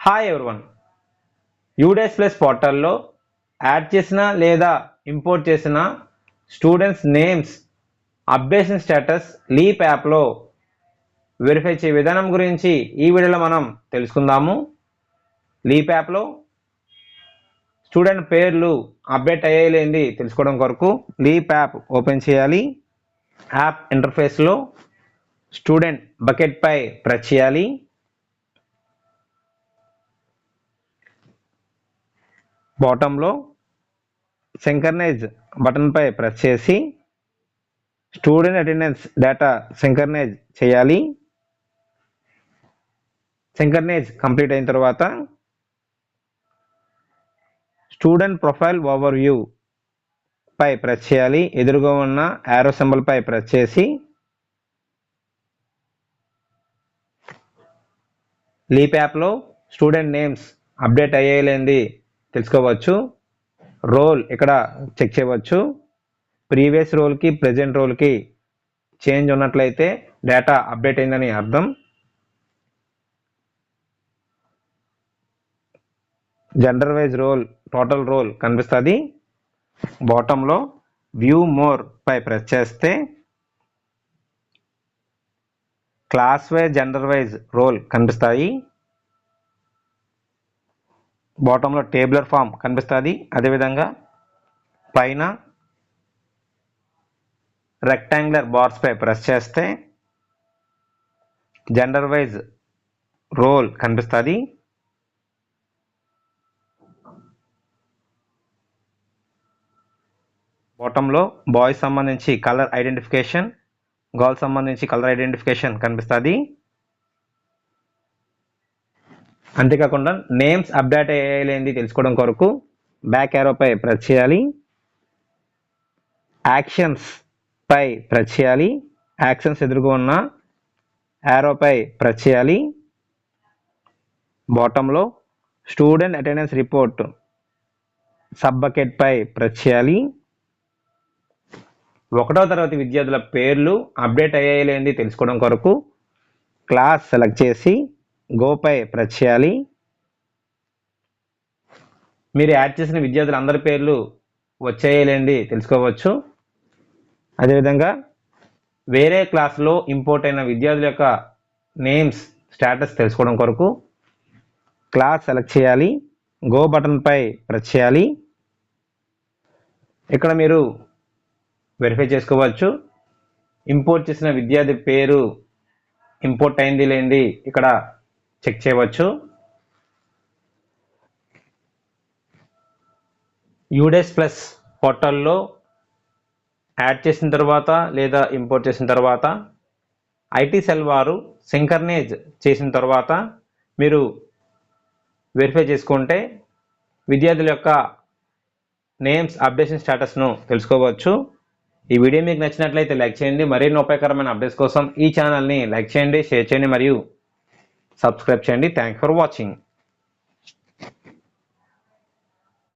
Hi everyone UDISE plus పోర్టల్లో add చేసిన లేదా ఇంపోర్ట్ చేసిన students names updation status LEAP యాప్లో వెరిఫై చేయ విధానం గురించి ఈ వీడియోలో మనం తెలుసుకుందాము లీప్ యాప్లో స్టూడెంట్ పేర్లు అప్డేట్ అయ్యేలేంది తెలుసుకోవడం కొరకు లీప్ యాప్ ఓపెన్ చేయాలి యాప్ ఇంటర్ఫేస్లో స్టూడెంట్ బకెట్పై ప్రెస్ చేయాలి బాటంలో సింకర్నైజ్ బటన్పై ప్రెస్ చేసి స్టూడెంట్ అటెండెన్స్ డేటా సింకర్నైజ్ చేయాలి. సింకర్నైజ్ కంప్లీట్ అయిన తర్వాత స్టూడెంట్ ప్రొఫైల్ ఓవర్ వ్యూ పై ప్రెస్ చేయాలి. ఎదురుగా ఉన్న యారో సింబల్ పై ప్రెస్ చేసి లీప్ యాప్లో స్టూడెంట్ నేమ్స్ అప్డేట్ అయ్యేలేంది. తెలుసుకోవచ్చు. రోల్ ఇక్కడ చెక్ చేయవచ్చు. ప్రీవియస్ రోల్కి ప్రజెంట్ రోల్కి చేంజ్ ఉన్నట్లయితే డేటా అప్డేట్ అయిందని అర్థం. Gender wise roll total roll కనిపిస్తుంది. బాటంలో వ్యూ మోర్ పై ప్రెస్ చేస్తే class wise gender wise roll కనిపిస్తాయి. బాటంలో టేబులర్ ఫామ్ కనిపిస్తుంది. అదేవిధంగా పైన రెక్టాంగులర్ బార్స్ పై ప్రెస్ చేస్తే జెండర్ వైజ్ రోల్ కనిపిస్తుంది. బాటంలో బాయ్స్ సంబంధించి కలర్ ఐడెంటిఫికేషన్ గర్ల్స్ సంబంధించి కలర్ ఐడెంటిఫికేషన్ కనిపిస్తుంది. అంతేకాకుండా నేమ్స్ అప్డేట్ అయ్యేలేంది తెలుసుకోవడం కొరకు బ్యాక్ యారోపై ప్రెస్ చేయాలి. యాక్షన్స్ పై ప్రెస్ చేయాలి. యాక్షన్స్ ఎదురుగా ఉన్న యారోపై ప్రెస్ చేయాలి. బాటంలో స్టూడెంట్ అటెండెన్స్ రిపోర్ట్ సబ్ బకెట్పై ప్రెస్ చేయాలి. ఒకటో తరగతి విద్యార్థుల పేర్లు అప్డేట్ అయ్యేలేంది తెలుసుకోవడం కొరకు క్లాస్ సెలెక్ట్ చేసి గోపై ప్రెస్ చేయాలి. మీరు యాడ్ చేసిన విద్యార్థులు అందరి పేర్లు వచ్చేయలేండి తెలుసుకోవచ్చు. అదేవిధంగా వేరే క్లాస్లో ఇంపోర్ట్ అయిన విద్యార్థుల యొక్క నేమ్స్ స్టేటస్ తెలుసుకోవడం కొరకు క్లాస్ సెలెక్ట్ చేయాలి. గో బటన్పై ప్రెస్ చేయాలి. ఇక్కడ మీరు వెరిఫై చేసుకోవచ్చు. ఇంపోర్ట్ చేసిన విద్యార్థి పేరు ఇంపోర్ట్ అయింది లేండి. ఇక్కడ చెక్ చేయవచ్చు. యూడెస్ ప్లస్ పోర్టల్లో యాడ్ చేసిన తర్వాత లేదా ఇంపోర్ట్ చేసిన తర్వాత ఐటీ సెల్ వారు సింకర్నేజ్ చేసిన తర్వాత మీరు వెరిఫై చేసుకుంటే విద్యార్థుల యొక్క నేమ్స్ అప్డేషన్ స్టేటస్ను తెలుసుకోవచ్చు. ఈ వీడియో మీకు నచ్చినట్లయితే లైక్ చేయండి. మరిన్ని ఉపయోగకరమైన అప్డేట్స్ కోసం ఈ ఛానల్ని లైక్ చేయండి షేర్ చేయండి మరియు సబ్స్క్రైబ్ చేయండి. Thank for watching